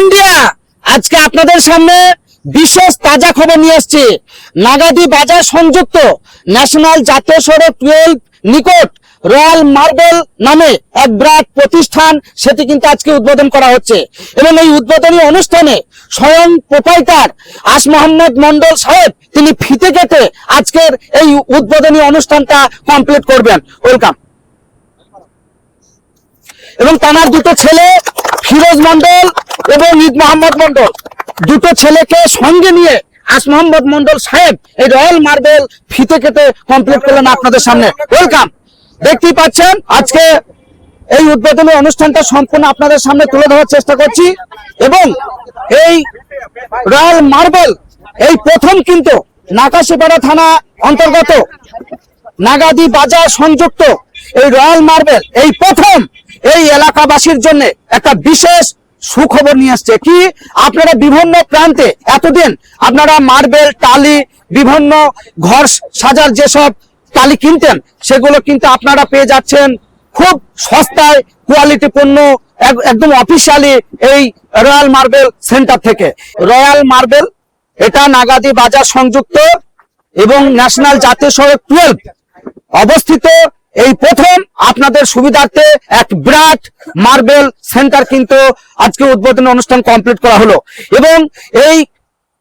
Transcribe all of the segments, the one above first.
India. আজকে আপনাদের সামনে বিশেষ তাজা খবর নিয়ে এসেছি নাগাদি বাজার সংযুক্ত। ন্যাশনাল জাতীয় সড়ক টুয়েলভ নিকট রয়্যাল মার্বেল নামে এক বিরাট প্রতিষ্ঠান, সেটি কিন্তু আজকে উদ্বোধন করা হচ্ছে। এবং এই উদ্বোধনী অনুষ্ঠানে স্বয়ং প্রোপাইটার আস মোহাম্মদ মন্ডল সাহেব, তিনি ফিতে কেটে আজকের এই উদ্বোধনী অনুষ্ঠানটা কমপ্লিট করবেন। ওয়েলকাম এবং তানার দুটো ছেলে, ফিরোজ মন্ডল এবং ঈদ মোহাম্মদ মন্ডল দুটো ছেলেকে সঙ্গে নিয়ে আস মোহাম্মদ মন্ডল সাহেব এই রয়্যাল মার্বেল ফিতে কেটে কমপ্লিট করলেন আপনাদের সামনে। ওয়েলকাম দেখতেই পাচ্ছেন, আজকে এই উদ্বোধনী অনুষ্ঠানটা সম্পূর্ণ আপনাদের সামনে তুলে ধরার চেষ্টা করছি এবং এই রয়্যাল মার্বেল, এই প্রথম কিন্তু নাকাশিপাড়া থানা অন্তর্গত, নাগাদি বাজার সংযুক্ত এই রয়্যাল মার্বেল, এই প্রথম এই এলাকাবাসীর জন্য একটা বিশেষ সুখবর নিয়ে আসছে। কি? আপনারা বিভিন্ন প্রান্তে এতদিন আপনারা মার্বেল, টালি, বিভিন্ন ঘর সাজার যেসব টালি কিনতেন, সেগুলো কিন্তু আপনারা পেয়ে যাচ্ছেন খুব সস্তায় কোয়ালিটি পণ্য, এক- একদম অফিসিয়ালি এই রয়্যাল মার্বেল সেন্টার থেকে। রয়্যাল মার্বেল এটা নাগাদি বাজার সংযুক্ত এবং ন্যাশনাল জাতীয় সড়ক টুয়েলভ অবস্থিত এই প্রথম আপনাদের সুবিধার্থে এক বিরাট মার্বেল সেন্টার কিন্তু আজকে উদ্বোধনী অনুষ্ঠান কমপ্লিট করা হলো। এবং এই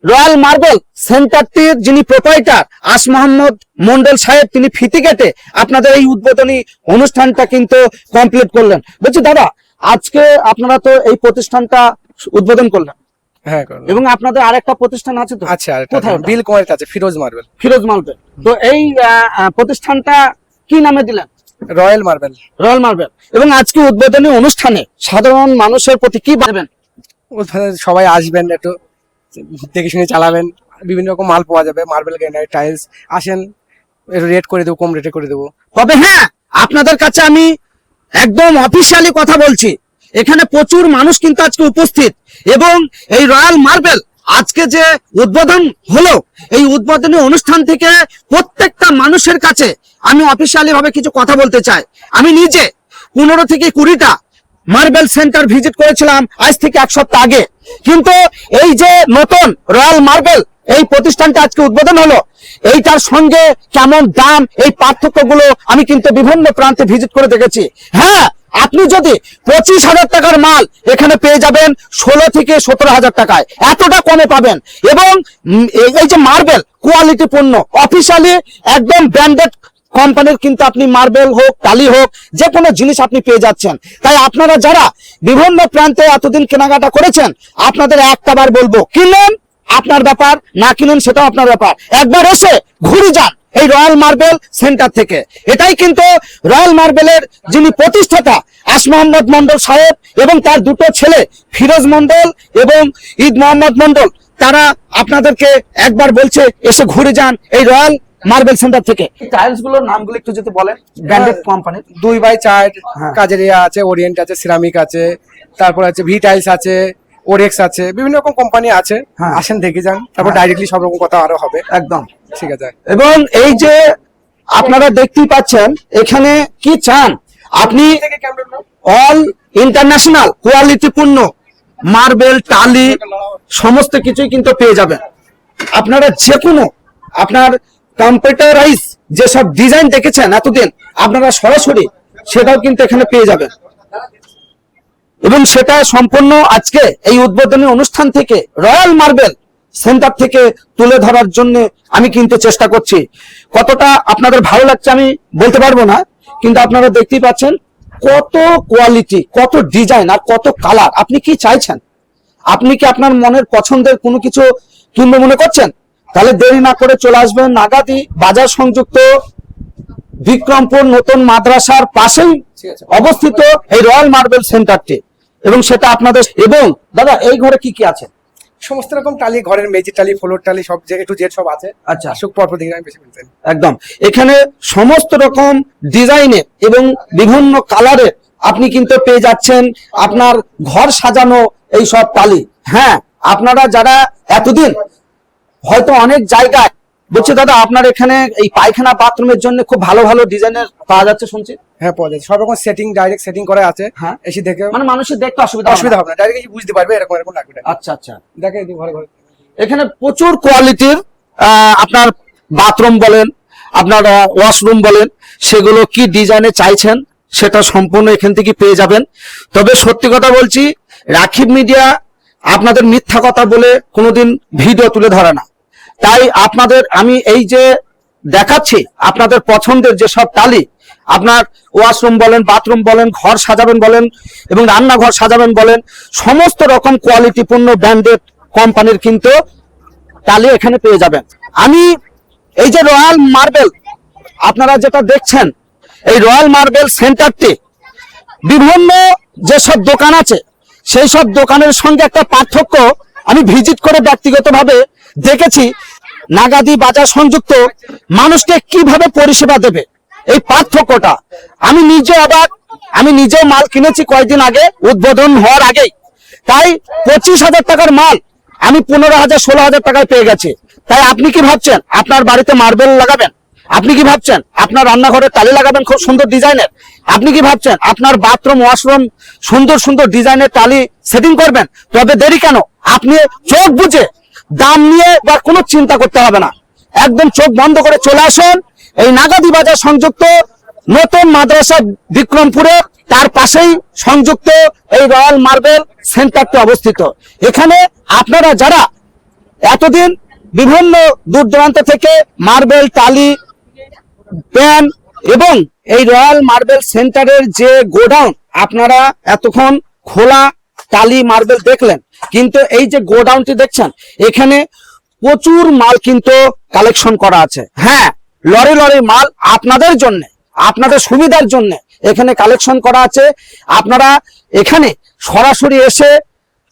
রয়্যাল মার্বেল সেন্টারটির যিনি প্রোপাইটার আস মোহাম্মদ মন্ডল সাহেব তিনি ফিতে কেটে আপনাদের এই উদ্বোধনী অনুষ্ঠানটা কিন্তু কমপ্লিট করলেন। বলছি দাদা আজকে আপনারা তো এই প্রতিষ্ঠানটা উদ্বোধন করলেন। হ্যাঁ এবং আপনাদের আরেকটা প্রতিষ্ঠান আছে তো? আচ্ছা? বিল কোয়ালিটি আছে ফিরোজ মার্বেল। ফিরোজ মার্বেল। তো এই প্রতিষ্ঠানটা কি নামে দিলেন? Royal marble. Royal marble. এবং আজকে উদ্বোধনী অনুষ্ঠানে সাধারণ মানুষের প্রতি কি ওখানে সবাই আসবেন একটু দেখে শুনে চালাবেন। বিভিন্ন রকম মাল পাওয়া যাবে মার্বেল গ্রানাইট টাইলস। আসেন রেট করে দেবো কম রেটে করে দেবো। তবে হ্যাঁ আপনাদের কাছে আমি একদম অফিসিয়ালি কথা বলছি। এখানে প্রচুর মানুষ কিন্তু আজকে উপস্থিত। এবং এই রয়্যাল মার্বেল আজকে যে উদ্বোধন হলো, এই উদ্বোধনী অনুষ্ঠান থেকে প্রত্যেকটা মানুষের কাছে আমি অফিসিয়ালি ভাবে কিছু কথা বলতে চাই। আমি নিজে পনেরো থেকে কুড়িটা মার্বেল সেন্টার ভিজিট করেছিলাম আজ থেকে এক সপ্তাহ আগে। কিন্তু এই যে নতুন রয়্যাল মার্বেল এই প্রতিষ্ঠানটা আজকে উদ্বোধন হলো, এইটার সঙ্গে কেমন দাম, এই পার্থক্যগুলো আমি কিন্তু বিভিন্ন প্রান্তে ভিজিট করে দেখেছি। হ্যাঁ আপনি যদি পঁচিশ হাজার টাকার মাল এখানে পেয়ে যাবেন ষোলো থেকে সতেরো হাজার টাকায়। এতটা কমে পাবেন। এবং এই যে মার্বেল কোয়ালিটি পণ্য অফিসিয়ালি একদম ব্র্যান্ডেড কোম্পানির কিন্তু আপনি মার্বেল হোক, টালি হোক, যে কোনো জিনিস আপনি পেয়ে যাচ্ছেন। তাই আপনারা যারা বিভিন্ন প্রান্তে এতদিন কেনাকাটা করেছেন, আপনাদের একটা বার বলব, কিনেন আপনার ব্যাপার, না কিনুন সেটাও আপনার ব্যাপার। একবার এসে ঘুরে যান। এই রয়্যাল মার্বেল সেন্টার থেকে। এটাই কিন্তু রয়্যাল মার্বেলের যিনি প্রতিষ্ঠাতা আস মোহাম্মদ মন্ডল সাহেব এবং তার দুটো ছেলে ফিরোজ মন্ডল এবং ঈদ মোহাম্মদ মন্ডল তারা আপনাদেরকে একবার বলছে এসে ঘুরে যান এই রয়্যাল মার্বেল সেন্টার থেকে। টাইলসগুলোর নামগুলো একটু যদি বলেন। ব্র্যান্ডেড কোম্পানির দুই বাই চার কাজেরিয়া ইয়ে আছে ওরিয়েন্ট আছে সিরামিক আছে তারপর আছে ভি টাইলস আছে ওরেক্স আছে বিভিন্ন রকম কোম্পানি আছে। হ্যাঁ। আসেন দেখে যান তারপর হ্যাঁ। ডাইরেক্টলি সব রকম কথা আরও হবে। একদম। ঠিক আছে। এবং এই যে আপনারা দেখতেই পাচ্ছেন এখানে কি চান? আপনি অল ইন্টারন্যাশনাল কোয়ালিটি পূর্ণ মার্বেল টালি সমস্ত কিছুই কিন্তু পেয়ে যাবেন। আপনারা যে কোনো আপনার কম্পিউটারাইজ যেসব ডিজাইন দেখেছেন এতদিন আপনারা সরাসরি সেটাও কিন্তু এখানে পেয়ে যাবেন। এবং সেটা সম্পূর্ণ আজকে এই উদ্বোধনী অনুষ্ঠান থেকে রয়্যাল মার্বেল সেন্টার থেকে তুলে ধরার জন্য আমি কিন্তু চেষ্টা করছি। কতটা আপনাদের ভালো লাগছে আমি বলতে পারব না কিন্তু আপনারা দেখতেই পাচ্ছেন কত কোয়ালিটি কত ডিজাইন আর কত কালার আপনি কি চাইছেন? আপনি কি আপনার মনের পছন্দের কোনো কিছু কিনবো মনে করছেন? তাহলে দেরি না করে চলে আসবেন নাগাদি বাজার সংযুক্ত বিক্রমপুর নতুন মাদ্রাসার পাশেই অবস্থিত এই রয়্যাল মার্বেল সেন্টারটি। এবং সেটা আপনাদের এবং দাদা এই ঘরে কি কি আছে? সমস্ত রকম টালি ঘরের মেজি টালি ফ্লোর টালি সব যে একটু জেড সব আছে। আচ্ছা। আসুক পরপর দেখে আমি বেশি বলতেন একদম। এখানে সমস্ত রকম ডিজাইনের এবং বিভিন্ন কালারের আপনি কিন্তু পেয়ে যাচ্ছেন আপনার ঘর সাজানো এই সব টালি। হ্যাঁ আপনারা যারা এতদিন হয়তো অনেক জায়গায় বলছে দাদা আপনার এখানে এই পায়খানা বাথরুমের জন্য খুব ভালো ভালো ডিজাইনের পাওয়া যাচ্ছে শুনছি। হ্যাঁ পাওয়া যায়। সব রকম সেটিং ডাইরেক্ট সেটিং করা আছে। হ্যাঁ। এসে দেখে মানে মানুষের দেখতে অসুবিধা অসুবিধা হবে না। ডাইরেক্ট বুঝতে পারবে এরকম এরকম লাগবে। আচ্ছা আচ্ছা। দেখে ঘরে ঘরে। এখানে প্রচুর কোয়ালিটির আপনার বাথরুম বলেন আপনার ওয়াশরুম বলেন সেগুলো কি ডিজাইনে চাইছেন সেটা সম্পূর্ণ এখান থেকে পেয়ে যাবেন। তবে সত্যি কথা বলছি রাখিব মিডিয়া আপনাদের মিথ্যা কথা বলে কোনোদিন ভিডিও তুলে ধরে না। তাই আপনাদের আমি এই যে দেখাচ্ছি আপনাদের পছন্দের যে সব টালি আপনার ওয়াশরুম বলেন, বাথরুম বলেন, ঘর সাজাবেন বলেন এবং রান্নাঘর সাজাবেন বলেন, সমস্ত রকম কোয়ালিটিপূর্ণ ব্র্যান্ডেড কোম্পানির কিন্তু টালি এখানে পেয়ে যাবেন। আমি এই যে রয়্যাল মার্বেল, আপনারা যেটা দেখছেন, এই রয়্যাল মার্বেল সেন্টারটি, বিভিন্ন যেসব দোকান আছে সেই সব দোকানের সঙ্গে একটা পার্থক্য আমি ভিজিট করে ব্যক্তিগতভাবে দেখেছি। নাগাদি বাজার সংযুক্ত মানুষকে কীভাবে পরিষেবা দেবে? এই পার্থক্যটা। আমি নিজে আবার আমি নিজেও মাল কিনেছি কয়েকদিন আগে, উদ্বোধন হওয়ার আগেই। তাই পঁচিশ হাজার টাকার মাল আমি পনেরো হাজার, ষোলো হাজার টাকায় পেয়ে গেছি। তাই আপনি কি ভাবছেন, আপনার বাড়িতে মার্বেল লাগাবেন? আপনি কি ভাবছেন, আপনার রান্নাঘরে টালি লাগাবেন খুব সুন্দর ডিজাইনের? আপনি কি ভাবছেন, আপনার বাথরুম, ওয়াশরুম সুন্দর সুন্দর ডিজাইনের টালি সেটিং করবেন? তবে দেরি কেন? আপনি চোখ বুঝে দাম নিয়ে বা কোনো চিন্তা করতে হবে না। একদম চোখ বন্ধ করে চলে আসুন। এই নাগাদি বাজার সংযুক্ত নতুন মাদ্রাসা বিক্রমপুরে, তার পাশেই সংযুক্ত এই রয়্যাল মার্বেল সেন্টারটি অবস্থিত। এখানে আপনারা যারা এতদিন বিভিন্ন দূর দূরান্ত থেকে মার্বেল টালি, প্যান এবং এই রয়্যাল মার্বেল সেন্টারের যে গোডাউন, আপনারা এতক্ষণ খোলা টালি মার্বেল দেখলেন। কিন্তু এই যে গোডাউনটি দেখছেন, এখানে প্রচুর মাল কিন্তু কালেকশন করা আছে। হ্যাঁ লরি লরি মাল আপনাদের জন্য, আপনাদের সুবিধার জন্য এখানে কালেকশন করা আছে। আপনারা এখানে সরাসরি এসে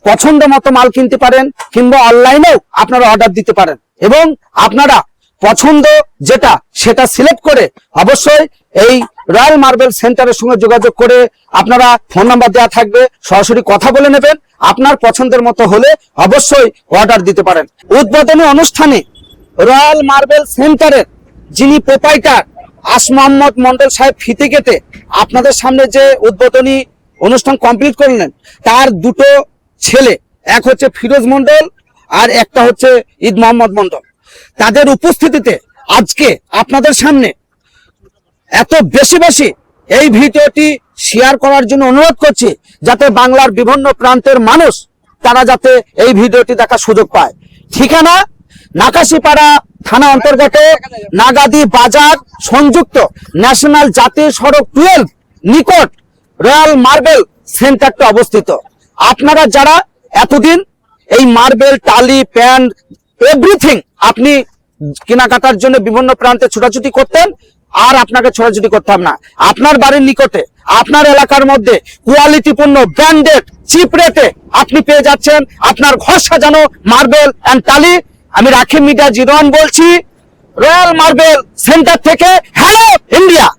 পছন্দ মতো মাল কিনতে পারেন কিংবা অনলাইনেও আপনারা অর্ডার দিতে পারেন। এবং আপনারা পছন্দ যেটা সেটা সিলেক্ট করে অবশ্যই এই রয়্যাল মার্বেল সেন্টারের সঙ্গে যোগাযোগ করে আপনারা ফোন নাম্বার দেওয়া থাকবে, সরাসরি কথা বলে নেবেন। আপনার পছন্দের মতো হলে অবশ্যই অর্ডার দিতে পারেন। উদ্বোধনী অনুষ্ঠানে রয়্যাল মার্বেল সেন্টারের যিনি প্রোপাইটার, আস মন্ডল সাহেব ফিতে কেটে আপনাদের সামনে যে উদ্বোধনী অনুষ্ঠান কমপ্লিট করলেন, তার দুটো ছেলে, এক হচ্ছে ফিরোজ মন্ডল আর একটা হচ্ছে ঈদ মোহাম্মদ মন্ডল। তাদের উপস্থিতিতে আজকে আপনাদের সামনে এত বেশি বেশি এই ভিডিওটি শেয়ার করার জন্য অনুরোধ করছি, যাতে বাংলার বিভিন্ন প্রান্তের মানুষ তারা যাতে এই ভিডিওটি দেখার সুযোগ পায়। ঠিকানা নাকাশিপাড়া থানা অন্তর্গত নাগাদি বাজার সংযুক্ত ন্যাশনাল জাতীয় সড়ক টুয়েলভ নিকট রয়্যাল মার্বেল সেন্টারটা অবস্থিত। আপনারা যারা এতদিন এই মার্বেল, টালি প্যান এভরিথিং আপনি কেনাকাটার জন্য বিভিন্ন প্রান্তে ছোটাছুটি করতেন, আর আপনাকে ছোটাছুটি করতে হবে না। আপনার বাড়ির নিকটে, আপনার এলাকার মধ্যে কোয়ালিটিপূর্ণ ব্র্যান্ডেড চিপ রেটে আপনি পেয়ে যাচ্ছেন। আপনার ঘর সাজানো মার্বেল অ্যান্ড টালি আমি রাখি মিডিয়া জিরোয়ান বলছি রয়্যাল মার্বেল সেন্টার থেকে হ্যালো ইন্ডিয়া।